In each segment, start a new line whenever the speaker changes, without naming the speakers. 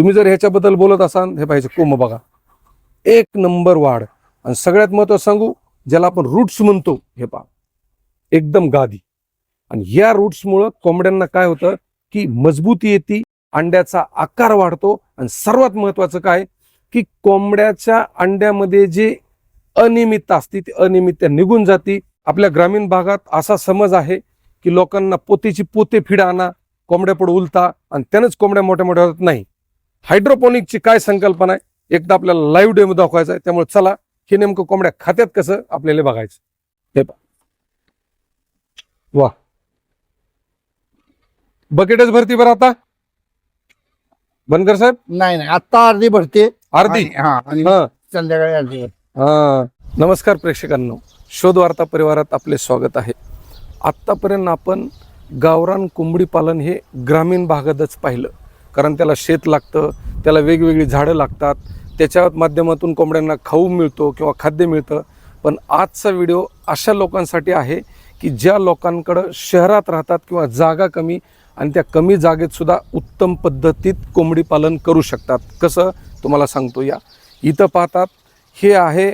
तुम्ही जर ह्याच्याबद्दल बोलत असाल हे पाहिजे कोंब बघा. एक नंबर वाढ. आणि सगळ्यात महत्वाचं सांगू ज्याला आपण रूट्स म्हणतो हे पहा. एकदम गादी. आणि या रूट्समुळं कोंबड्यांना काय होतं की मजबूती येते अंड्याचा आकार वाढतो. आणि सर्वात महत्वाचं काय की कोंबड्याच्या अंड्यामध्ये जे अनियमितता असते ती अनियमितता निघून जाते. आपल्या ग्रामीण भागात असा समज आहे की लोकांना पोतेची पोते फिड आणा कोंबड्या पुढे उलता आणि त्यानंच कोंबड्या मोठ्या मोठ्या होत नाही. हायड्रोपोनिकची काय संकल्पना आहे? एकदा आपल्याला लाईव्ह डेमो दाखवायचा आहे. त्यामुळे चला हे नेमकं कोंबड्या खात्यात कसं आपल्याला बघायचं? हे वा. बकेटच भरती बरं आता? बनकर साहेब?
नाही नाही. आता अर्धी भरते.
अर्धी?
हा आणि
हा.
संध्याकाळी अर्धी भरते.
हा. नमस्कार प्रेक्षकांनो. शोध वार्ता परिवारात आपले स्वागत आहे. आत्तापर्यंत आपण गावरान कोंबडी पालन हे ग्रामीण भागातच पाहिलं. कारण त्याला शेत लागतं त्याला वेगवेगळी झाडं लागतात. त्याच्या माध्यमातून कोंबड्यांना खाऊ मिळतो किंवा खाद्य मिळतं. पण आजचा व्हिडिओ अशा लोकांसाठी आहे की ज्या लोकांकडं शहरात राहतात किंवा जागा कमी आणि त्या कमी जागेतसुद्धा उत्तम पद्धतीत कोंबडी पालन करू शकतात. कसं? तुम्हाला सांगतो या. इथं पाहतात हे आहे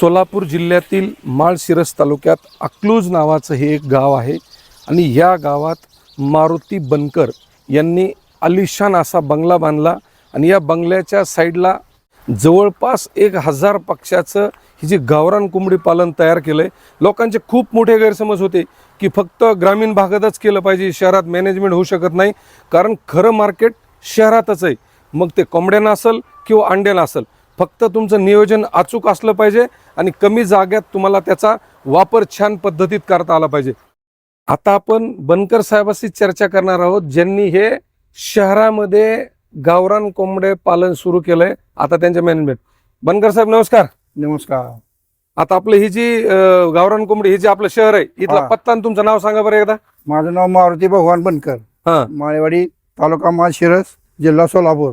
सोलापूर जिल्ह्यातील माळशिरस तालुक्यात अक्लूज नावाचं हे एक गाव आहे. आणि या गावात मारुती बनकर यांनी अलिशान असा बंगला बांधला आणि या बंगल्याच्या साईडला जवळपास एक हजार पक्षाचं ही जी गावरान कोंबडी पालन तयार केलं आहे लोकांचे खूप मोठे गैरसमज होते की फक्त ग्रामीण भागातच केलं पाहिजे शहरात मॅनेजमेंट होऊ शकत नाही कारण खरं मार्केट शहरातच आहे. मग ते कोंबड्यानं असेल किंवा अंड्यानं असेल फक्त तुमचं नियोजन अचूक असलं पाहिजे आणि कमी जाग्यात तुम्हाला त्याचा वापर छान पद्धतीत करता आला पाहिजे. आता आपण बनकर साहेबाशी चर्चा करणार आहोत ज्यांनी हे शहरामध्ये गावरान कोंबडे पालन सुरू केलंय. आता त्यांच्या मॅनेजमेंट. बनकर साहेब नमस्कार.
नमस्कार.
आता आपलं ही जी अं, गावरान कोंबडी हे जे आपलं शहर आहे इथला
हा.
पत्ता आणि तुमचं नाव सांगा बरं एकदा.
माझं नाव मारुती भगवान बनकर.
हा.
माळेवाडी तालुका माळशिरस जिल्हा सोलापूर.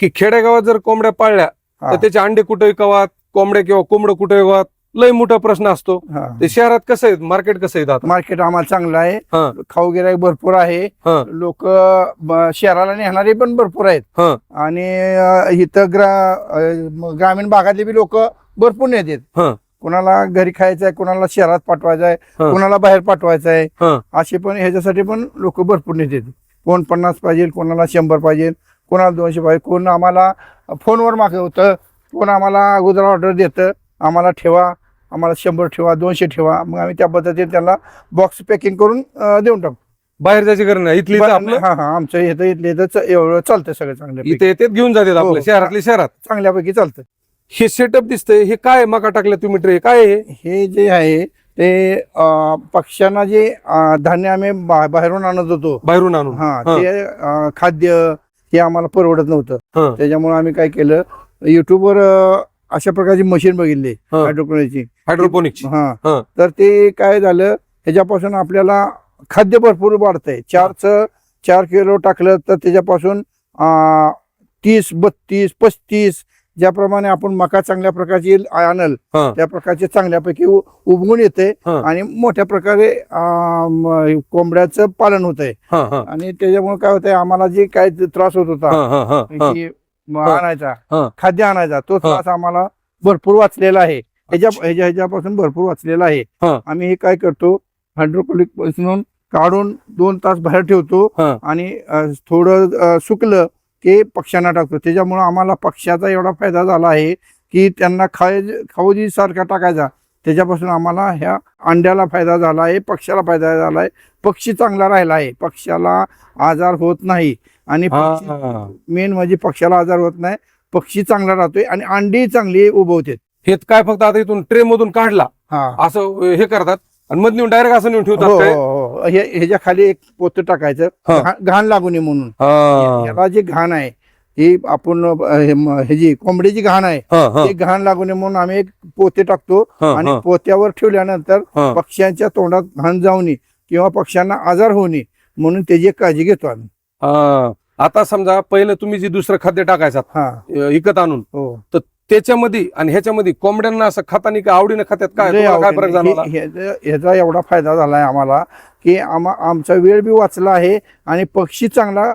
की खेडेगावात जर कोंबड्या पाळल्या
हा.
तर त्याचे अंडे कुठे विकावात कोंबड्या किंवा कोंबडं कुठे विकावात लय मोठा प्रश्न असतो
हा.
ते शहरात कसं आहे मार्केट कसं आहे आता
मार्केट आम्हाला चांगलं आहे
हा.
खाऊ गिराईक भरपूर आहे
हा.
लोक शहराला नेणारे पण भरपूर आहेत
हा.
आणि अ, इथं ग्रा अ, म- ग्रामीण भागातले बी लोक भरपूर नेतात
हा.
कोणाला घरी खायचं आहे कोणाला शहरात पाठवायचं आहे
हा.
कोणाला बाहेर पाठवायचं आहे. असे पण ह्याच्यासाठी पण लोक भरपूर नेतात कोण पन्नास पाहिजे कोणाला शंभर पाहिजे कोणाला दोनशे पाहिजे कोण आम्हाला फोनवर मागवतं कोण आम्हाला अगोदर ऑर्डर देतं आम्हाला ठेवा आम्हाला शंभर ठेवा दोनशे ठेवा. मग आम्ही त्या पद्धतीने त्यांना बॉक्स पॅकिंग करून देऊन टाकतो
बाहेर जायची गरज नाही. इथली इथं आपलं?
हा हा. आमचं इथं इथलं एवढं चालतं सगळं चांगल्या
इथे येते घेऊन जातात
हो.
आपल्या शहरातले शहरात.
चांगल्यापैकी चालतं
हे सेटअप दिसतंय. हे काय मका टाकलं तुम्ही ट्रे. काय हे?
हे जे आहे ते पक्ष्यांना जे धान्य आम्ही बाहेरून आणत होतो.
बाहेरून आणून.
हा
हा.
ते खाद्य हे आम्हाला परवडत नव्हतं.
हा.
त्याच्यामुळे आम्ही काय केलं युट्यूबवर अशा प्रकारची मशीन बघितली
हा.
हायड्रोपोनिकची
हायड्रोपोनिक्सची
हा
हा.
तर ते काय झालं ह्याच्यापासून आपल्याला खाद्य भरपूर वाढतंय चारचं चार किलो टाकलं तर त्याच्यापासून तीस बत्तीस पस्तीस ज्याप्रमाणे आपण मका चांगल्या प्रकारची आणल
हा.
त्या प्रकारचे चांगल्यापैकी उ- उगवून येते
हा.
आणि मोठ्या प्रकारे म, कोंबड्याचं पालन होत आहे
हा हा
आणि त्याच्यामुळे काय होतंय आम्हाला जे काय त्रास होत होता
हा हा हा हा
की म,
हा.
आणायचा.
हा.
खाद्य आणायचा. तो त्रास आम्हाला भरपूर वाचलेला आहे. ह्याच्या ह्याच्या ह्याच्यापासून भरपूर वाचलेला आहे.
हा.
आम्ही हे काय करतो हायड्रोपोलिकपासून काढून दोन तास बाहेर ठेवतो
हा.
आणि अ, थोडं अ, सुकलं की पक्ष्यांना टाकतो. त्याच्यामुळे आम्हाला पक्ष्याचा एवढा फायदा झाला आहे की त्यांना खाय खाऊजी सारखा टाकायचा. त्याच्यापासून आम्हाला ह्या अंड्याला फायदा झाला आहे पक्ष्याला फायदा झाला आहे. पक्षी चांगला राहिला आहे. पक्ष्याला आजार होत नाही. आणि. मेन म्हणजे पक्षाला आजार होत नाही. पक्षी चांगला राहतोय आणि अंडी चांगली उभवते
हे काय फक्त आता इथून ट्रे मधून काढला. असं हे करतात. आणि मध नेऊन डायरेक्ट असं नेऊन ठेवतात काय?
हो, हो. हे- ह्याच्या खाली एक पोत टाकायचं. घाण लागू नये म्हणून.
हा.
याला जे घाण आहे ही आपण हे ह्याची कोंबडीची घाण आहे ते घाण लागू नये म्हणून आम्ही एक पोते टाकतो. आणि पोत्यावर ठेवल्यानंतर. पक्ष्यांच्या तोंडात घाण जाऊ नये किंवा पक्ष्यांना आजार होऊ नये म्हणून त्याची एक काळजी घेतो आम्ही.
आता समजा पहिलं तुम्ही जे दुसरं खाद्य टाकायचं
हा.
विकत आणून
हो.
त्याच्यामध्ये आणि ह्याच्यामध्ये कोंबड्यांना असं खातानी का आवडीनं खात्यात काय? काय. फरक
हे- ह्याचा एवढा फायदा झालाय आम्हाला की आम्हा आमचा वेळ बी वाचला आहे आणि पक्षी चांगला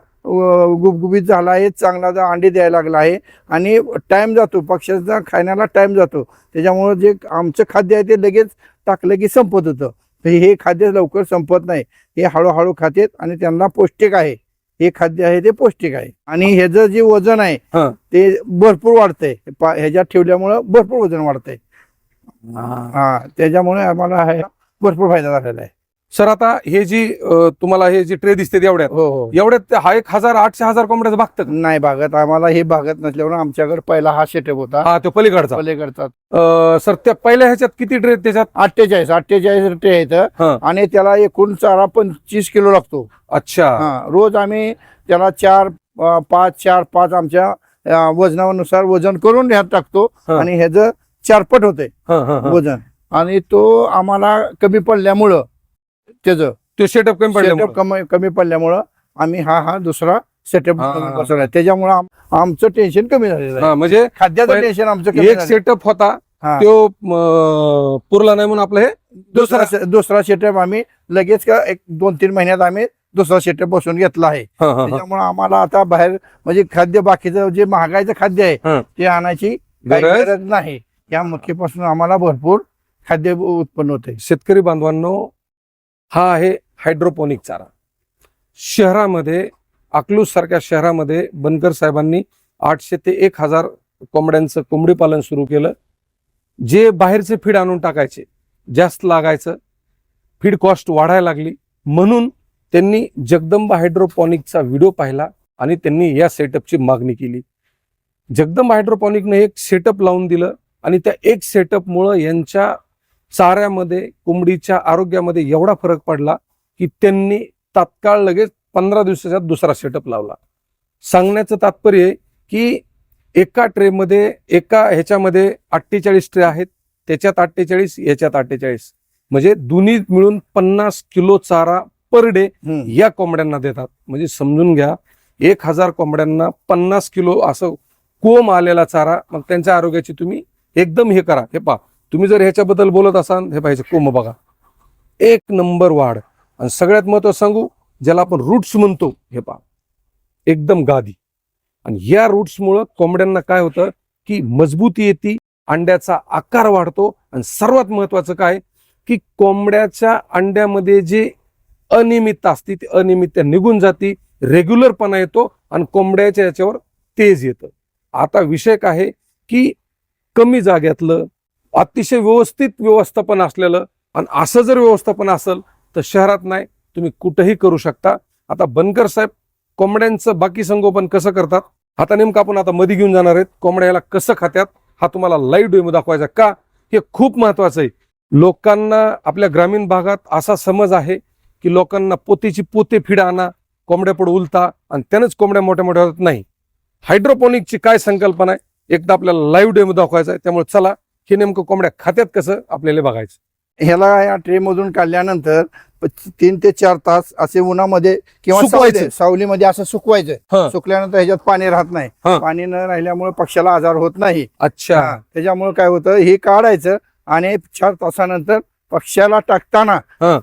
गुबगुबीत झाला आहे चांगला जा- अंडे द्यायला लागला आहे आणि टाइम जातो. पक्ष्याचा खाण्याला टाइम जातो. त्याच्यामुळं जे आमचं खाद्य आहे ते लगेच टाकलं की संपत होतं. तर हे खाद्य लवकर संपत नाही. हे हळूहळू खातेत आणि त्यांना पौष्टिक आहे. हे खाद्य आहे ते पौष्टिक आहे. आणि ह्याचं जे वजन आहे
हा.
ते भरपूर वाढतंय. पा- ह्याच्यात ठेवल्यामुळं भरपूर वजन वाढतंय. हा त्याच्यामुळे आम्हाला हा भरपूर फायदा झालेला आहे.
सर आता हे जी अं, तुम्हाला हे जी ट्रे दिसते एवढ्यात
हो हो.
एवढ्यात ते हा एक हजार आठशे हजार कोंबड्याचं भागतं का?
नाही भागत. आम्हाला हे भागत नसल्यामुळे आमच्याकडे पहिला हा सेटअप होता.
हा तो पलीकडचा.
पलीकडचा.
अं, सर त्या पहिल्या ह्याच्यात किती ट्रे त्याच्यात?
अठ्ठेचाळीस अठ्ठेचाळीस रुपये आहेत.
हा.
आणि त्याला एकूण चारा पंचवीस किलो लागतो.
अच्छा.
हा रोज आम्ही त्याला चार अं, पाच चार पाच आमच्या अं, वजनानुसार वजन करून ह्यात टाकतो.
हा.
आणि ह्याचं चारपट होते
हा, हा, हा.
वजन. आणि तो आम्हाला कमी पडल्यामुळं त्याचं
तो सेटअप कमी
सेटअप कमी कमी पडल्यामुळं आम्ही हा हा दुसरा सेटअप
हा, हा.
बसवला त्याच्यामुळे आम- आमचं टेन्शन कमी झालेलं आहे
म्हणजे
खाद्याचं
पहि-
टेन्शन आमचं कमी
एक. सेटअप होता
हा.
तो पुरला नाही म्हणून आपलं हे
दुसरा से- दुसरा सेटअप आम्ही लगेच का एक दोन तीन महिन्यात आम्ही दुसरा सेटअप बसून घेतला आहे
हा, हा, हा.
त्याच्यामुळे आम्हाला आता बाहेर म्हणजे खाद्य बाकीचं जे महागाईचं खाद्य आहे. ते आणायची काही
गरज
गरज नाही या मक्कीपासून आम्हाला भरपूर खाद्य उत्पन्न होते
शेतकरी बांधवांनो हा आहे हायड्रोपोनिक चारा. शहरामध्ये अकलूज सारख्या शहरामध्ये बनकर साहेबांनी आठशे ते एक हजार कोंबड्यांचं कोंबडी पालन सुरू केलं. जे बाहेरचे फीड आणून टाकायचे जास्त लागायचं. फीड कॉस्ट वाढायला लागली. म्हणून त्यांनी जगदंबा हायड्रोपॉनिकचा व्हिडिओ पाहिला आणि त्यांनी या सेटअपची मागणी केली. जगदंबा हायड्रोपॉनिकने एक सेटअप लावून दिलं आणि त्या एक सेटअपमुळं यांच्या चाऱ्यामध्ये कोंबडीच्या आरोग्यामध्ये एवढा फरक पडला की त्यांनी तात्काळ लगेच पंधरा दिवसाच्या दुसरा सेटअप लावला. सांगण्याचं तात्पर्य की एका ट्रेमध्ये एका ह्याच्यामध्ये अठ्ठेचाळीस ट्रे आहेत त्याच्यात अठ्ठेचाळीस याच्यात अठ्ठेचाळीस. म्हणजे दोन्ही मिळून पन्नास किलो चारा पर डे. या कोंबड्यांना देतात. म्हणजे समजून घ्या एक हजार कोंबड्यांना पन्नास किलो असं कोंब आलेला चारा मग त्यांच्या आरोग्याची तुम्ही एकदम हे करा. हे पहा तुम्ही जर ह्याच्याबद्दल बोलत असाल हे पाहिजे कोंब बघा. एक नंबर वाढ. आणि सगळ्यात महत्त्व सांगू ज्याला आपण रूट्स म्हणतो हे पहा. एकदम गादी. आणि या रूट्समुळं कोंबड्यांना काय होतं की मजबूती येते अंड्याचा आकार वाढतो. आणि सर्वात महत्वाचं काय की कोंबड्याच्या अंड्यामध्ये जे अनियमित असते ती अनियमितता निघून जाते रेग्युलरपणा येतो आणि कोंबड्याच्या याच्यावर तेज येतं. आता विषय काय आहे की कमी जाग्यातलं अतिशय व्यवस्थित व्यवस्थापन असलेलं आणि असं जर व्यवस्थापन असेल तर शहरात नाही तुम्ही कुठंही करू शकता. आता बनकर साहेब कोंबड्यांचं बाकी संगोपन कसं करतात? आता नेमकं आपण आता मध्ये घेऊन जाणार आहेत. कोंबड्याला कसं खात्यात? हा तुम्हाला लाईव्ह डेमो दाखवायचा का? हे खूप महत्वाचं आहे. लोकांना आपल्या ग्रामीण भागात असा समज आहे की लोकांना पोतीची पोते फिड आणा कोंबड्या पुढे उलता आणि त्यानंच कोंबड्या मोठ्या मोठ्या होत नाही. हायड्रोपोनिकची काय संकल्पना आहे? एकदा आपल्याला लाईव्ह डेमो दाखवायचा आहे. त्यामुळे चला हे नेमकं कोंबड्या खात्यात कसं आपल्याला बघायचं
ह्याला या ट्रे मधून काढल्यानंतर तीन ते चार तास असे उन्हामध्ये किंवा सावलीमध्ये असं सुकवायचं. सुकल्यानंतर ह्याच्यात पाणी राहत नाही. पाणी न राहिल्यामुळे पक्षाला आजार होत नाही
अच्छा.
त्याच्यामुळे काय होतं हे काढायचं आणि चार तासानंतर पक्षाला टाकताना.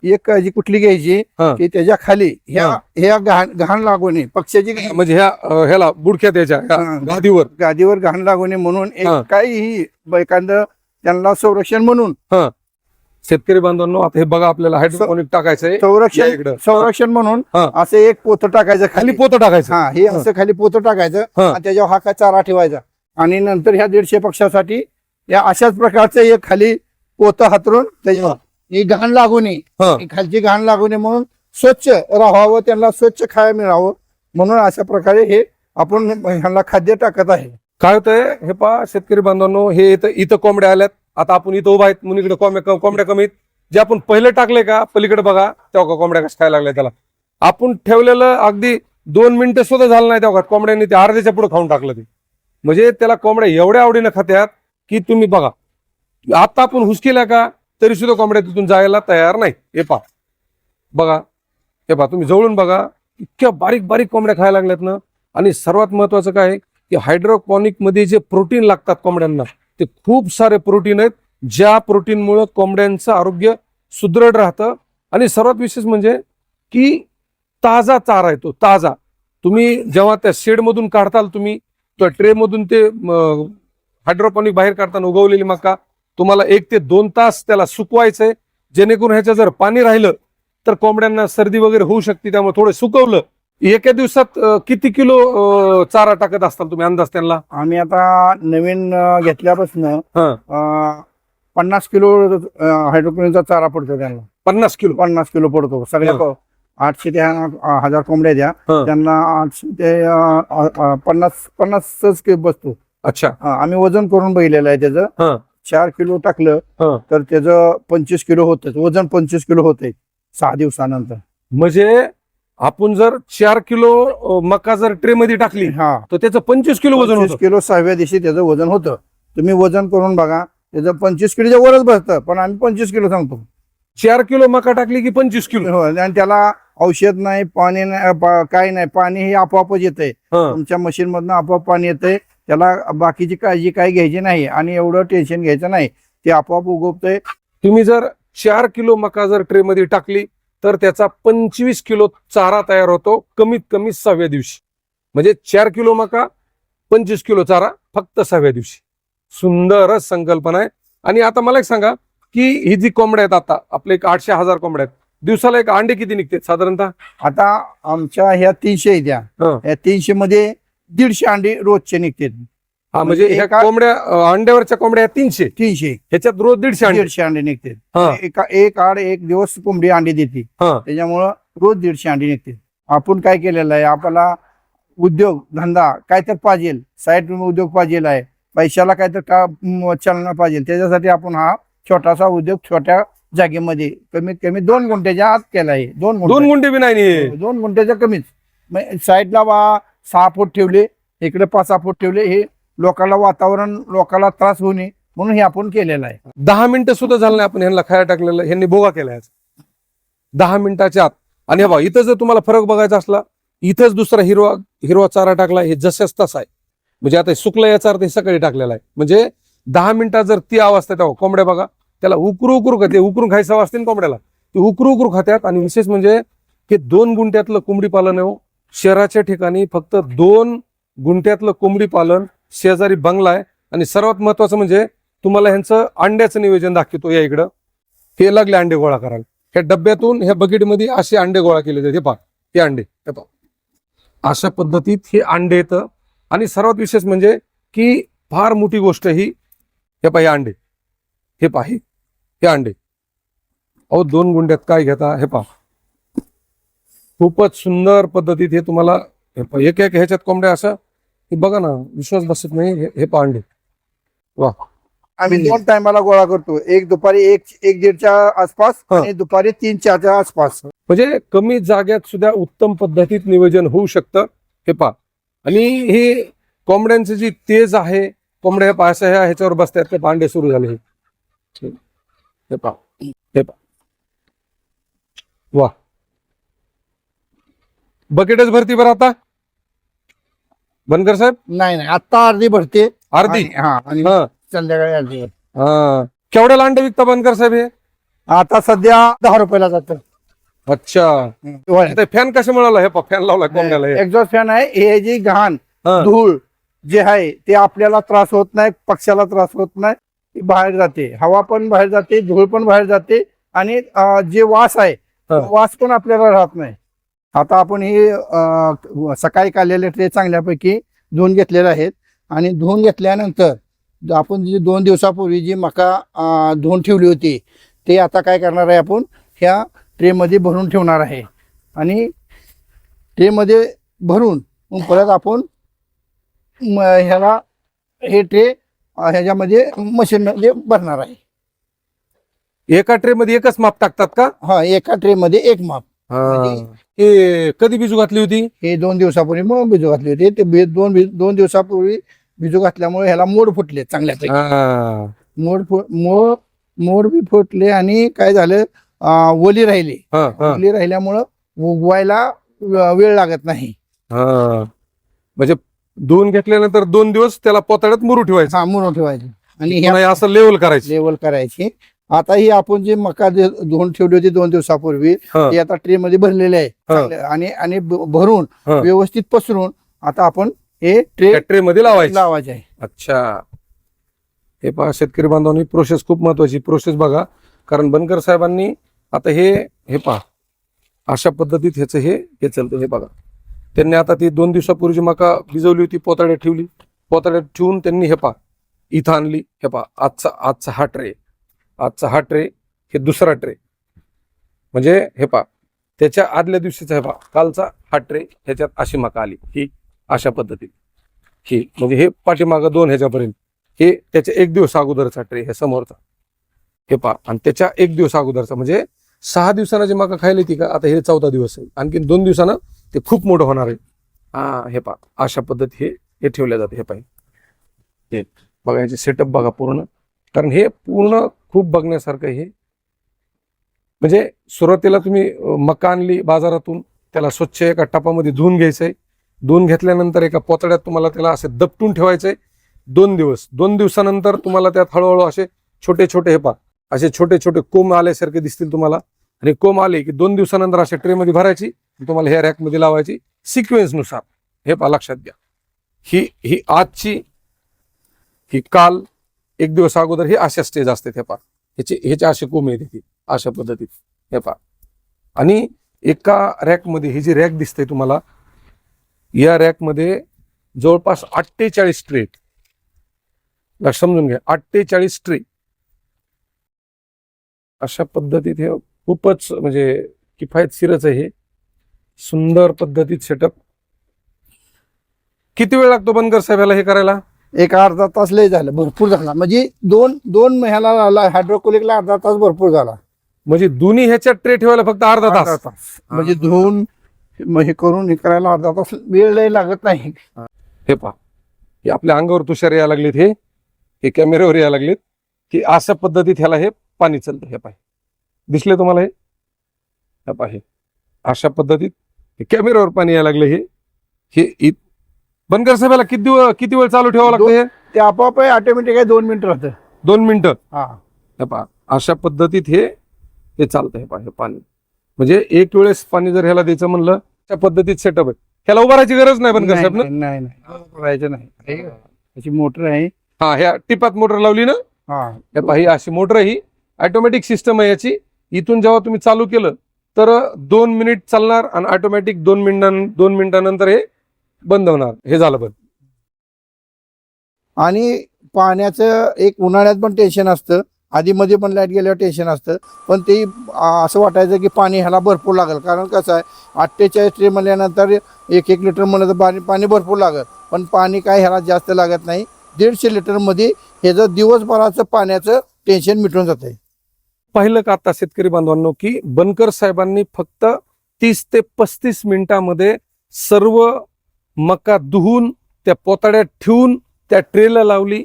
एक काळजी कुठली घ्यायची. की त्याच्याखाली ह्या. ह्या घाण घाण लागू नये पक्षाची
म्हणजे ह्या ह्याला बुडक्यात याच्या ह्या
हा.
गादीवर
गादीवर घाण लागू नये म्हणून एक. काहीही एखादं त्यांना संरक्षण म्हणून.
शेतकरी बांधवांनो आता हे बघा आपल्याला हायड्रोपोनिक टाकायचंय.
संरक्षण. संरक्षण म्हणून
हा.
असं एक पोतं टाकायचं
खाली पोतं टाकायचं.
हा हे असं खाली पोतं टाकायचं. आणि त्याच्यावर हा काय चारा ठेवायचा. आणि नंतर ह्या दीडशे पक्षासाठी या अशाच प्रकारचं एक खाली पोतं हातरून त्याच्यावर. ही घाण लागू नये खालची घाण लागू नये म्हणून स्वच्छ राहावं त्यांना स्वच्छ खायला मिळावं म्हणून अशा प्रकारे हे आपण ह्यांना खाद्य टाकत आहे.
काय होतंय? हे पहा शेतकरी बांधवांनो हे इथं इथं कोंबड्या आल्यात. आता आपण इथं उभा आहेत मुलीकडे कोंबड्या कोंबड्या कमीत जे आपण पहिले टाकले का पलीकडे बघा तेव्हा कोंबड्या कसं खायला लागल्या त्याला. आपण ठेवलेलं अगदी दोन मिनिटं सुद्धा झालं नाही तेव्हा कोंबड्यांनी ते अर्ध्याच्या पुढे खाऊन टाकलं ते. म्हणजे त्याला कोंबड्या एवढ्या आवडीनं खात्यात की तुम्ही बघा आता आपण हुसकेल्या का तरी सुद्धा कोंबड्या तिथून जायला तयार नाही. हे पहा. बघा हे पहा तुम्ही जवळून बघा इतक्या बारीक बारीक कोंबड्या खायला लागल्यात ना. आणि सर्वात महत्वाचं काय की हायड्रोपॉनिकमध्ये जे प्रोटीन लागतात कोंबड्यांना ते खूप सारे प्रोटीन आहेत. ज्या प्रोटीनमुळं कोंबड्यांचं आरोग्य सुदृढ राहतं. आणि सर्वात विशेष म्हणजे की ताजा चारा येतो ताजा. तुम्ही जेव्हा त्या शेडमधून काढताल तुम्ही त्या ट्रे मधून ते हायड्रोपॉनिक बाहेर काढताना उगवलेली मका तुम्हाला एक ते दोन तास त्याला सुकवायचंय. जेणेकरून ह्याच्या जर पाणी राहिलं तर कोंबड्यांना सर्दी वगैरे होऊ शकते त्यामुळे थोडं सुकवलं एका दिवसात अं, किती किलो अं, चारा टाकत असताल तुम्ही अंदाज त्यांना?
आम्ही आता नवीन अं, घेतल्यापासून
हा.
अं, पन्नास किलो हायड्रोक्लोनिनचा चारा पडतो त्यांना.
पन्नास किलो?
पन्नास किलो पडतो. सगळ्या
हा.
को- आठशे ते अं, हजार कोंबड्या द्या.
हा.
त्यांना आठशे ते अं, अं, पन्नास पन्नासच कि- बसतो.
अच्छा.
हा, आम्ही वजन करून बघितलेलं आहे त्याचं. चार किलो टाकलं
हा.
तर त्याचं पंचवीस किलो होतं वजन पंचवीस किलो होते सहा दिवसानंतर.
म्हणजे आपण जर चार किलो मका जर ट्रे मध्ये टाकली
हा.
तर त्याचं पंचवीस किलो वजन
पंचवीस
होतं.
किलो सहाव्या दिवशी त्याचं वजन होतं. तुम्ही वजन करून बघा त्याचं पंचवीस किलोच्या वरच बसतं पण आम्ही पंचवीस किलो सांगतो.
चार किलो मका टाकली की पंचवीस किलो?
हो, आणि त्याला औषध नाही पाणी नाही पा- काही नाही पाणी हे आपोआपच येतंय.
हा.
तुमच्या मशीन मधनं आपोआप पाणी येतंय त्याला बाकीची काळजी काही घ्यायची नाही आणि एवढं टेन्शन घ्यायचं नाही ते आपोआप उगवतंय.
तुम्ही जर चार किलो मका जर ट्रे मध्ये टाकली तर त्याचा पंचवीस किलो चारा तयार होतो कमीत कमी सहाव्या दिवशी. म्हणजे चार किलो मका पंचवीस किलो चारा फक्त सहाव्या दिवशी. सुंदरच संकल्पना आहे. आणि आता मला एक सांगा की ही जी कोंबड्या आहेत आता आपले एक आठशे हजार कोंबड्या आहेत. दिवसाला एक अंडे किती निघते साधारणतः?
आता आमच्या ह्या तीनशे
हा.
या तीनशे मध्ये दीडशे अंडी रोजचे निघतात
हा म्हणजे
म्हणजे
ह्या
एका-
कोंबड्या अं, अंड्यावरच्या कोंबड्या तीनशे.
तीनशे.
ह्याच्यात रोज दीडशे अंडे.
दीडशे अंडे निघतात
हा.
एका एक आड एक दिवस कोंबडी अंडी देते.
हा.
त्याच्यामुळं रोज दीडशे अंडी निघते आपण काय केलेलं आहे? आपल्याला उद्योग धंदा काय तर पाहिजे साईड उद्योग पाहिजे आहे. पैशाला काय तर का म, चालना पाहिजे त्याच्यासाठी आपण हा छोटासा उद्योग छोट्या जागेमध्ये कमीत कमी दोन गुंठ्याच्या आत केला आहे. दोन
दोन
गुंठे
गुंठे बी नाही हे.
दोन गुंठ्याच्या कमीच. मग साईडला बा सहा फूट ठेवले इकडे पाच सहा फूट ठेवले हे लोकांना वातावरण लोकांना त्रास होऊ नये म्हणून हे आपण केलेलं आहे.
दहा मिनिटं सुद्धा झालं नाही आपण ह्यांना खायला टाकलेलं ह्यांनी भोगा केलाय दहा मिनिटाच्या आत. आणि हे बा इथं जर तुम्हाला फरक बघायचा असला इथंच दुसरा हिरवा हिरवा चारा टाकला हे जसेच तसा आहे. म्हणजे आता सुकला याचा अर्थ हे सकाळी टाकलेला आहे. म्हणजे दहा मिनिटात जर ती अवस्था तेव्हा कोंबड्या बघा त्याला उकरू उकरू खाते उकरून खायचं वाजते असते ना कोंबड्याला. ते उकरू उकरू खात्यात आणि विशेष म्हणजे हे दोन गुंठ्यातलं कोंबडी पालन आहे हो. शहराच्या ठिकाणी फक्त दोन गुंठ्यातलं कोंबडी पालन शेजारी बंगला आहे. आणि सर्वात महत्वाचं म्हणजे तुम्हाला ह्यांचं अंड्याचं नियोजन दाखवतो या इकडं. हे लागले अंडे गोळा करायला. ह्या डब्यातून ह्या बकेटमध्ये असे अंडे गोळा केले जाते हे पहा हे अंडे. हे पहा. अशा पद्धतीत हे अंडे येतं. आणि सर्वात विशेष म्हणजे की फार मोठी गोष्ट ही हे पहा हे अंडे. हे पहा हे. अंडे. अहो दोन गुंड्यात काय घेता? हे पहा. खूपच सुंदर पद्धतीत हे तुम्हाला हे एक एक ह्याच्यात कोंबड्या असं हे बघा ना विश्वास बसत नाही हे- अंडे वा.
आम्ही दोन टायमाला गोळा करतो. एक दुपारी एक एक दीडच्या आसपास. आणि दुपारी तीन चारच्या आसपास.
म्हणजे कमी जाग्यात सुद्धा उत्तम पद्धतीत नियोजन होऊ शकतं हे पहा. आणि हे कोंबड्यांची जी तेज आहे कोंबड्या अशा ह्या ह्याच्यावर बसतात ते पांडे सुरू झाले. हे हे पहा. हे पहा. वा. बकेटच भरती बरं आता? बनकर साहेब?
नाही नाही. आता अर्धी भरते.
अर्धी?
आणि- हा आणि
हा.
संध्याकाळी अर्धी
हा. केवढ्याला अंडे विकता बनकर साहेब हे?
आता सध्या दहा रुपयाला जातं.
अच्छा. फॅन कशा मिळाला हे फॅन लावला कोंबड्याला हे?
एक्झॉस्ट फॅन आहे. हे जी घाण
हा.
धूळ जे आहे ते आपल्याला त्रास होत नाही पक्षाला त्रास होत नाही. ती बाहेर जाते. हवा पण बाहेर जाते धूळ पण बाहेर जाते. आणि अं, जे वास आहे तो. वास पण आपल्याला राहत नाही. आता आपण हे सकाळी काढलेले ट्रे चांगल्यापैकी धुवून घेतलेले आहेत. आणि धुवून घेतल्यानंतर आपण जी दोन दिवसापूर्वी जी मका धुवून ठेवली होती ते आता काय करणार आहे आपण? ह्या ट्रेमध्ये भरून ठेवणार आहे. आणि ट्रेमध्ये भरून मग परत आपण म- ह्याला हे ट्रे ह्याच्यामध्ये मशीनमध्ये भरणार आहे.
एका ट्रे मध्ये एकच माप टाकतात का?
हा एका ट्रेमध्ये एक माप.
हा. हे कधी बिजू घातली होती?
हे दोन दिवसापूर्वी मग बिजू घातले होते. ते बी- दोन बी- दोन दिवसापूर्वी बिजू घातल्यामुळे ह्याला मोड फुटले चांगल्यापैकी.
हा.
मोड फु- मोड मोड बी फुटले आणि काय झालं? अं, ओली राहिली.
हा, हा,
ओली राहिल्यामुळं उगवायला व- वेळ लागत नाही.
हा. म्हणजे धुवून घेतल्यानंतर दोन दिवस त्याला पोताड्यात मुरू ठेवायचं
हा मुरून ठेवायची आणि
पुन्हा हे असं लेवल करायचं.
लेवल करायची. आता ही आपण जे मका धुवून ठेवली होती दोन दिवसापूर्वी ती आता ट्रे मध्ये भरलेले आहे. आणि आणि भरून. व्यवस्थित पसरून आता आपण हे ट्रे
ट्रे मध्ये लावायचे.
लावायचे आहे.
अच्छा. हे पहा शेतकरी बांधवांनी प्रोसेस खूप महत्वाची प्रोसेस बघा. कारण बनकर साहेबांनी आता हे हे पहा. अशा पद्धतीत ह्याचं हे हे चालतं हे बघा. त्यांनी आता ती दोन दिवसापूर्वीची मका भिजवली होती पोताड्यात ठेवली. पोताड्यात ठेवून त्यांनी हे पहा इथं आणली. हे पहा आजचा आजचा हा ट्रे आजचा हा ट्रे हे दुसरा ट्रे. म्हणजे हे पहा त्याच्या आदल्या दिवशीचा हे पहा कालचा हा ट्रे ह्याच्यात अशी मका आली. ही अशा पद्धतीने. ही म्हणजे हे पाठीमागं दोन ह्याच्यापर्यंत. हे त्याच्या एक दिवस अगोदरचा ट्रे हे समोरचा. हे पहा आणि त्याच्या एक दिवस अगोदरचा म्हणजे सहा दिवसानं जे मका खायला ती का आता हे चौदा दिवस आहे. आणखी दोन दिवसानं ते खूप मोठं होणार आहे. हा हे पहा अशा पद्धती हे हे ठेवल्या जाते हे पाहिजे बघा याचे सेटअप बघा पूर्ण. कारण हे पूर्ण खूप बघण्यासारखं हे. म्हणजे सुरुवातीला तुम्ही मका आणली बाजारातून त्याला स्वच्छ एका टपामध्ये धुवून घ्यायचंय. धुवून घेतल्यानंतर एका पोतड्यात तुम्हाला त्याला असे दपटून ठेवायचंय. दोन दिवस दोन दिवसानंतर तुम्हाला त्यात हळूहळू असे छोटे छोटे हे पा असे छोटे छोटे कोंब आल्यासारखे दिसतील तुम्हाला. आणि कोंब आले की दोन दिवसानंतर अशा ट्रेमध्ये भरायची तुम्हाला ह्या रॅकमध्ये लावायची. सिक्वेन्सनुसार हे पा लक्षात घ्या. ही ही आजची ही काल एक दिवस अगोदर हे अशा स्टेज असते हे पा ह्याचे ह्याचे असे कोंब येते अशा पद्धतीत. हे पा आणि एका रॅकमध्ये ही जी रॅक दिसते तुम्हाला या रॅकमध्ये जवळपास अठ्ठेचाळीस ट्रे लक्ष समजून घ्या अठ्ठेचाळीस ट्रे अशा पद्धतीत हे खूपच म्हणजे किफायतशीरच आहे हे. सुंदर पद्धतीत सेटअप किती वेळ लागतो बनकर साहेबाला हे करायला?
एक अर्धा तास लय झालं भरपूर झाला. म्हणजे दोन दोन महिन्याला हायड्रोकोलिकला अर्धा तास भरपूर झाला.
म्हणजे दोन्ही ह्याच्यात ट्रे ठेवायला फक्त अर्धा तास.
तास. म्हणजे धुवून हे करून हे करायला अर्धा तास वेळ लय लागत नाही.
हे पहा. हे आपल्या अंगावर तुषार यायला लागलेत हे. हे कॅमेऱ्यावर यायला लागलेत. की अशा पद्धतीत ह्याला हे पाणी चालतं. हे पाहे. दिसले तुम्हाला हे? हे पहा हे. अशा पद्धतीत हे कॅमेऱ्यावर पाणी यायला लागलं हे. हे इत- बनकर साहेबाला किती दिवस किती वेळ चालू ठेवावं लागतं हे?
ते आपोआप ऑटोमॅटिक आहे दोन मिनिटं राहतं.
दोन मिनिटं?
हा.
हे पहा अशा पद्धतीत हे हे चालतं हे पहा हे पाणी. म्हणजे एक वेळेस पाणी जर ह्याला द्यायचं म्हणलं त्या पद्धतीत सेटअप आहे. ह्याला उभारायची गरज नाही बनकर साहेब ना?
नाही नाही. नाही. करायचं नाही त्याची मोटर आहे.
हा ह्या टिपात मोटर लावली ना?
हा.
हे पहा, ही अशी मोटर ही ऑटोमॅटिक सिस्टम आहे याची. इथून जेव्हा तुम्ही चालू केलं तर दोन मिनिट चालणार आणि ऑटोमॅटिक दोन मिनिटां दोन मिनिटानंतर हे बंद होणार. हे झालं बंद.
आणि पाण्याचं एक उन्हाळ्यात पण टेन्शन असतं. आधी मध्ये पण लाइट गेल्यावर टेन्शन असतं. पण ते असं वाटायचं की पाणी ह्याला भरपूर लागेल. कारण कसं आहे अठ्ठेचाळीस ट्रे म्हणल्यानंतर एक एक लिटर म्हणलं तर पाणी पाणी भरपूर लागत पण पाणी काय ह्याला जास्त लागत नाही. दीडशे लिटरमध्ये ह्याचं दिवसभराचं पाण्याचं टेन्शन मिटून जाते
पाहिलं का आता शेतकरी बांधवांनो की बनकर साहेबांनी फक्त तीस ते पस्तीस मिनिटामध्ये सर्व मका धुवून त्या पोताड्यात ठेवून त्या ट्रेला लावली.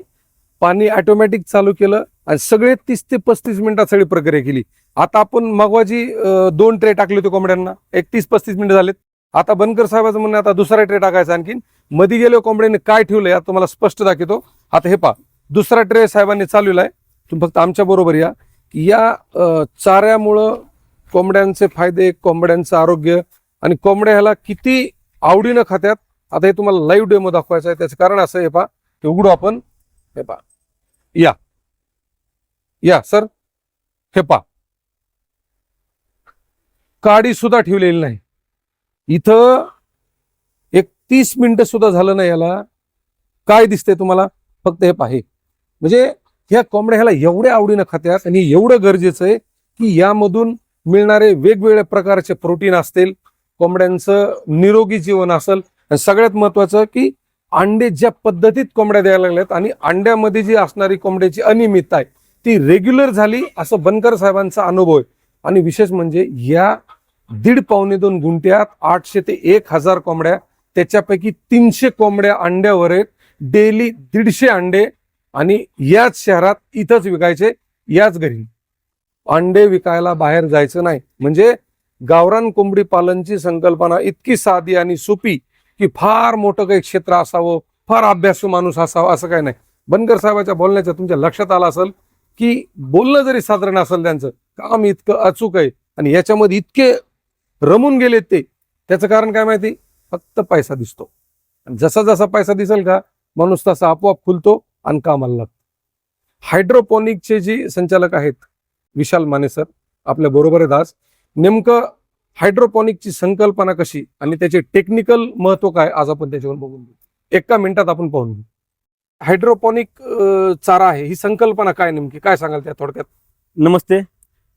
पाणी ऑटोमॅटिक चालू केलं आणि सगळे तीस ते पस्तीस मिनिटात सगळी प्रक्रिया केली. आता आपण मगवाजी दोन ट्रे टाकले होते कोंबड्यांना. एक तीस पस्तीस मिनिटं झालेत. आता बनकर साहेबाचं म्हणणं आता दुसरा ट्रे टाकायचा आणखीन. मध्ये गेले कोंबड्यांनी काय ठेवलं आता तुम्हाला स्पष्ट दाखवतो. आता हे पहा दुसरा ट्रे साहेबांनी चालवलाय. तुम्ही फक्त आमच्या बरोबर या. या चाऱ्यामुळं कोंबड्यांचे फायदे कोंबड्यांचं आरोग्य आणि कोंबड्या ह्याला किती आवडीनं खात्यात आता हे तुम्हाला लाईव्ह डेमो दाखवायचं आहे. त्याचं कारण असं हे पा ते उघडू आपण. हे पा या. या सर हे पा काडी सुद्धा ठेवलेली नाही. इथं एक तीस मिनिटं सुद्धा झालं नाही याला. काय दिसतंय तुम्हाला? फक्त हे पाहे म्हणजे ह्या कोंबड्या ह्याला एवढ्या आवडीनं खात्यात आणि एवढं गरजेचं आहे की यामधून मिळणारे वेगवेगळ्या प्रकारचे प्रोटीन असतील कोंबड्यांचं निरोगी जीवन असेल आणि सगळ्यात महत्वाचं की अंडे ज्या पद्धतीत कोंबड्या द्यायला लागल्यात आणि अंड्यामध्ये जी असणारी कोंबड्याची अनियमितता आहे ती रेग्युलर झाली असं बनकर साहेबांचा अनुभव आहे. आणि विशेष म्हणजे या दीड पावणे दोन गुंट्यात आठशे ते एक हजार कोंबड्या त्याच्यापैकी तीनशे कोंबड्या अंड्यावर आहेत. डेली दीडशे अंडे आणि याच शहरात इथंच विकायचे याच घरी. अंडे विकायला बाहेर जायचं नाही. म्हणजे गावरान कोंबडी पालनची संकल्पना इतकी साधी आणि सोपी की फार मोठं काही क्षेत्र असावं फार अभ्यासू माणूस असावा असं काही नाही. बनकर साहेबाच्या बोलण्याच्या तुमच्या लक्षात आलं असेल की बोलणं जरी साधारण असेल त्यांचं काम इतकं अचूक आहे आणि याच्यामध्ये इतके रमून गेलेत ते त्याचं कारण काय माहिती? फक्त पैसा दिसतो. आणि जसा जसा पैसा दिसेल का माणूस तसा आपोआप खुलतो आणि कामाला लागतो. हायड्रोपॉनिकचे जे संचालक आहेत विशाल माने सर आपल्या बरोबर आहेत आज नेमकं हायड्रोपॉनिकची संकल्पना कशी आणि त्याचे टेक्निकल महत्त्व काय आज आपण त्याच्यावर बघून घेऊ. एका मिनिटात आपण पाहून घेऊ. हायड्रोपॉनिक चारा आहे ही संकल्पना काय नेमकी? काय सांगाल त्या थोडक्यात?
नमस्ते.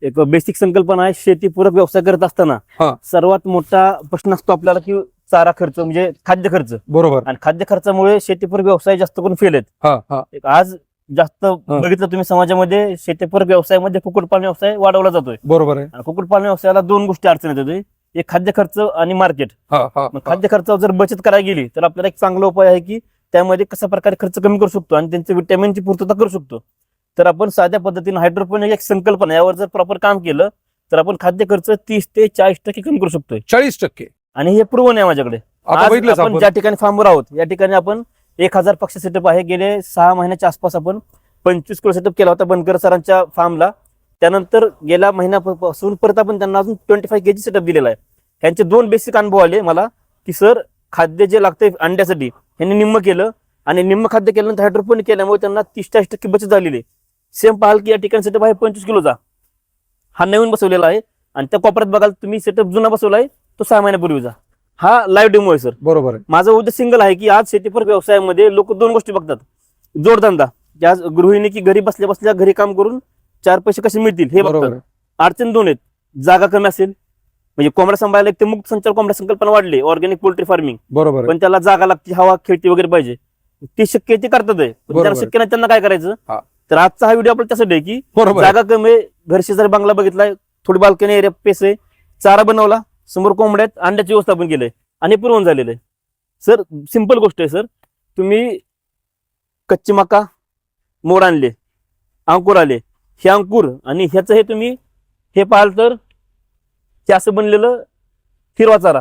एक बेसिक संकल्पना आहे शेतीपूरक व्यवसाय करत असताना
हा.
सर्वात मोठा प्रश्न असतो आपल्याला की चारा खर्च म्हणजे खाद्य खर्च.
बरोबर.
आणि खाद्य खर्चामुळे शेतीपूरक व्यवसाय जास्त करून फेल आहेत.
हा हा.
एक आज जास्त बघितलं तुम्ही समाजामध्ये शेतीपूरक व्यवसायामध्ये कुक्कुटपालन व्यवसाय वाढवला जातोय.
बरोबर आहे.
आणि कुक्कुटपालन व्यवसायाला दोन गोष्टी अडचण येत एक खाद्य खर्च आणि मार्केट. मग खाद्य खर्चावर जर बचत करायला गेली तर आपल्याला एक चांगला उपाय आहे की त्यामध्ये कशा प्रकारे खर्च कमी करू शकतो आणि त्यांचे विटॅमिनची पूर्तता करू शकतो. तर आपण साध्या पद्धतीने हायड्रोपोनिक एक संकल्पना यावर जर प्रॉपर काम केलं तर आपण खाद्य खर्च तीस ते चाळीस टक्के कमी करू शकतोय.
चाळीस टक्के.
आणि हे पूर्व आहे माझ्याकडे. आज आपण ज्या ठिकाणी फार्मवर आहोत या ठिकाणी आपण एक हजार पक्ष सेटअप आहे. गेले सहा महिन्याच्या आसपास आपण पंचवीस किलो सेटअप केला होता बनकर सरांच्या फार्मला त्यानंतर गेल्या महिन्यापासून परत आपण त्यांना अजून ट्वेंटी फाईव्ह केजी सेटअप दिलेला आहे. ह्यांचे दोन बेसिक अनुभव आले मला की सर खाद्य जे लागतंय अंड्यासाठी ह्यांनी निम्म केलं आणि निम्म खाद्य केल्यानंतर हायड्रोपोनिक केल्यामुळे त्यांना तीस चाळीस टक्के बचत झालेली आहे. सेम पाहाल की या ठिकाणी सेटअप आहे पंचवीस किलोचा हा नवीन बसवलेला आहे आणि त्या कोपऱ्यात बघाल तुम्ही सेटअप जुना बसवला आहे तो सहा महिन्यापूर्वीचा. हा लाईव्ह डेमो आहे सर
बरोबर आहे.
माझा उद्देश सिंगल आहे की आज शेतीपूरक व्यवसायामध्ये लोक दोन गोष्टी बघतात. जोडधंदा. की आज गृहिणी की घरी बसल्या बसल्या घरी काम करून चार पैसे कसे मिळतील हे
बरोबर
बघतात
आहे.
अडचण दोन आहेत. जागा कमी असेल. म्हणजे कोंबड्या सांभाळायला एक ते मुक्त संचार कोंबड्या संकल्पना वाढली. ऑर्गॅनिक पोल्ट्री फार्मिंग
बरोबर आहे.
पण त्याला जागा लागते हवा खेळती वगैरे पाहिजे. ती शक्य ती करतात आहे. पण
बरोबर
ज्यांना
आहे.
शक्य नाही त्यांना काय करायचं?
हा.
तर आजचा हा व्हिडिओ आपल्याला त्यासाठी आहे की
बरोबर आहे.
जागा कमी आहे. घर शेजारी बांगला बघितलाय थोडी बाल्कनी एरिया पेस आहे. चारा बनवला समोर कोंबड्यात अंड्याची व्यवस्थापन केलंय आणि पुरवण झालेलं आहे. सर सिंपल गोष्ट आहे सर. तुम्ही कच्ची मका मोड आणले अंकुर आले हे अंकुर आणि ह्याचं हे तुम्ही हे पाहाल तर हे असं बनलेलं हिरवा चारा.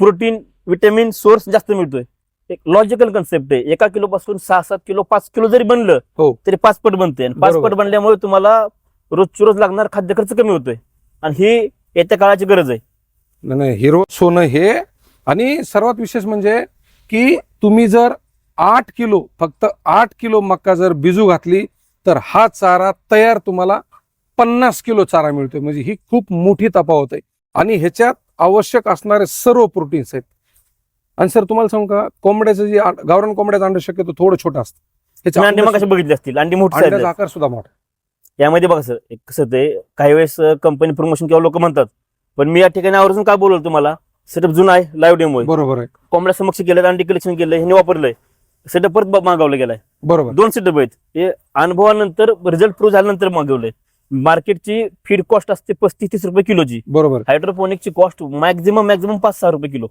प्रोटीन विटॅमिन सोर्स जास्त मिळतोय. एक लॉजिकल कन्सेप्ट आहे. एका किलो पासून सहा सात किलो पाच किलो जरी बनलं
हो.
तरी पाच पट बनते. आणि पाच. पट बनल्यामुळे तुम्हाला रोजची रोज लागणार खाद्य खर्च कमी होतोय. आणि ही येत्या काळाची गरज आहे.
हिरो सोनं हे. आणि सर्वात विशेष म्हणजे की तुम्ही जर आठ किलो फक्त आठ किलो मक्का जर बिजू घातली तर हा चारा तयार तुम्हाला पन्नास किलो चारा मिळतोय. म्हणजे ही खूप मोठी तफावत आहे. आणि ह्याच्यात आवश्यक असणारे सर्व प्रोटीन्स आहेत. आणि सर तुम्हाला सांगू का कोंबड्याचं जे गावरान कोंबड्याचं अंड शक्यतो थोडं छोटं असतं.
अंड- बघितले असतील. अंडी मोठी.
आकार सुद्धा मोठा
यामध्ये बघा सर कसं ते काही वेळेस कंपनी प्रमोशन किंवा लोक म्हणतात पण मी या ठिकाणी आवर्जून का बोलवलं तुम्हाला? सेटअप जुना आहे लाईव्ह डेमो आहे.
बरोबर आहे.
कोंबड्या समक्ष केलं अंडी कलेक्शन केलं हे वापरलंय. सेटअप परत मागवलं गेलाय.
बरोबर.
दोन सेटअप आहेत. हे अनुभवानंतर रिझल्ट प्रूव्ह झाल्यानंतर मागवलंय. मार्केटची फीड कॉस्ट असते पस्तीस तीस रुपये किलोची.
बरोबर.
हायड्रोपोनिकची कॉस्ट मॅक्झिमम मॅक्झिमम पाच सहा रुपये किलो.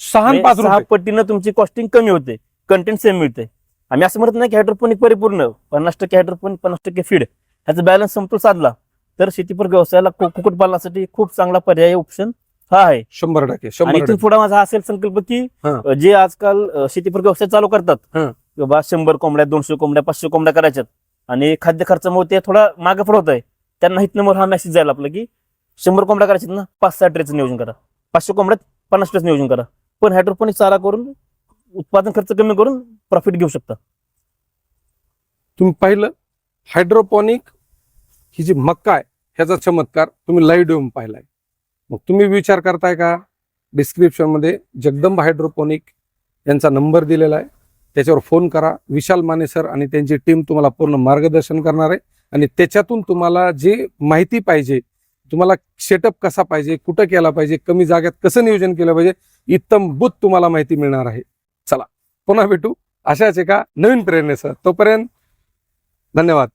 सहा आणि पाच
म्हणजे सहा
रुपये.
पटीनं तुमची कॉस्टिंग कमी होते. कंटेंट सेम मिळते. आम्ही असं म्हणत नाही की हायड्रोपोनिक परिपूर्ण पन्नास टक्के हायड्रोपोनिक पन्नास टक्के फीड ह्याचा बॅलन्स समतोल साधला. तर शेतीपूरक व्यवसायाला कुक्कुटपालनासाठी खूप चांगला पर्याय ऑप्शन हा आहे.
शंभर टक्के
आणि
शंभर
इथून पुढे माझा हा असेल संकल्प की
हा.
जे आजकाल अ, शेतीपूरक व्यवसाय चालू करतात
हा.
की बाबा शंभर कोंबड्या दोनशे कोंबड्या पाचशे कोंबड्या करायच्यात. आणि खाद्य खर्चामुळे ते थोडा मागे पडत आहे त्यांना हित नंबर हा मेसेज जायला आपला की शंभर कोंबड्या करायच्यात ना पाच सहा ट्रेचं नियोजन करा. पाचशे कोंबड्यात पन्नास ट्रेचं नियोजन करा. पण हायड्रोपोनिक चारा करून उत्पादन खर्च कमी करून प्रॉफिट घेऊ शकता.
तुम्ही पाहिलं? हायड्रोपॉनिक ही जी मक्का आहे ह्याचा चमत्कार तुम्ही लाईव्ह देऊन पाहिलाय. मग तुम्ही विचार करताय का? डिस्क्रिप्शनमध्ये जगदंब हायड्रोपोनिक यांचा नंबर दिलेला आहे. त्याच्यावर फोन करा. विशाल माने सर आणि त्यांची टीम तुम्हाला पूर्ण मार्गदर्शन करणार आहे. आणि त्याच्यातून तुम्हाला जी माहिती पाहिजे तुम्हाला सेटअप कसा पाहिजे कुठं केला पाहिजे कमी जागेत कसं नियोजन केलं पाहिजे इत्तमभूत तुम्हाला माहिती मिळणार आहे. चला पुन्हा भेटू. अशाच एका नवीन प्रेरणेसह. तोपर्यंत धन्यवाद.